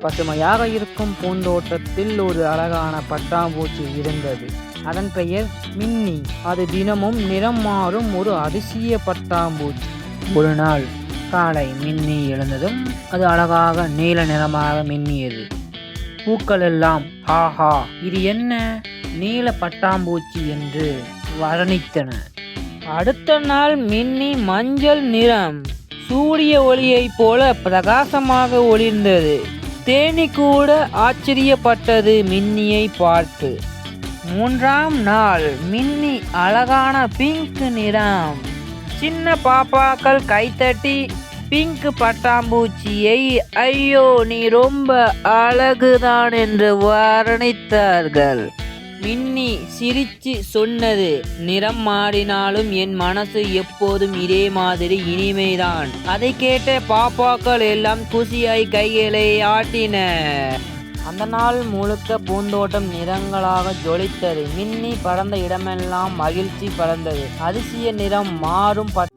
பசுமையாக இருக்கும் பூந்தோட்டத்தில் ஒரு அழகான பட்டாம்பூச்சி இருந்தது. அதன் பெயர் மின்னி. அது தினமும் நிறம் மாறும் ஒரு அதிசய பட்டாம்பூச்சி. ஒரு நாள் காலை மின்னி எழுந்ததும் அது அழகாக நீல நிறமாக மின்னியது. பூக்கள் எல்லாம் ஆஹா இது என்ன? நீல பட்டாம்பூச்சி என்று வர்ணித்தன. அடுத்த நாள் மின்னி மஞ்சள் நிறம். சூரிய ஒளியைப் போல பிரகாசமாக ஒளிர்ந்தது. தேனி கூட ஆச்சரியப்பட்டது மின்னியை பார்த்து. மூன்றாம் நாள் மின்னி அழகான பிங்க் நிறம். சின்ன பாப்பாக்கள் கைத்தட்டி பிங்க் பட்டாம்பூச்சியை ஐயோ நீ ரொம்ப அழகுதான் என்று வர்ணித்தார்கள். மின்னி சிரிச்சு சொன்னது நிறம் மாறினாலும் என் மனசு எப்போதும் இதே மாதிரி இனிமைதான். அதை கேட்ட பாப்பாக்கள் எல்லாம் குசியாய் கைகளை ஆட்டின. அந்த நாள் முழுக்க பூந்தோட்டம் நிறங்களாக ஜொலித்தது. மின்னி பறந்த இடமெல்லாம் மகிழ்ச்சி பறந்தது அதிசய நிறம் மாறும் பட்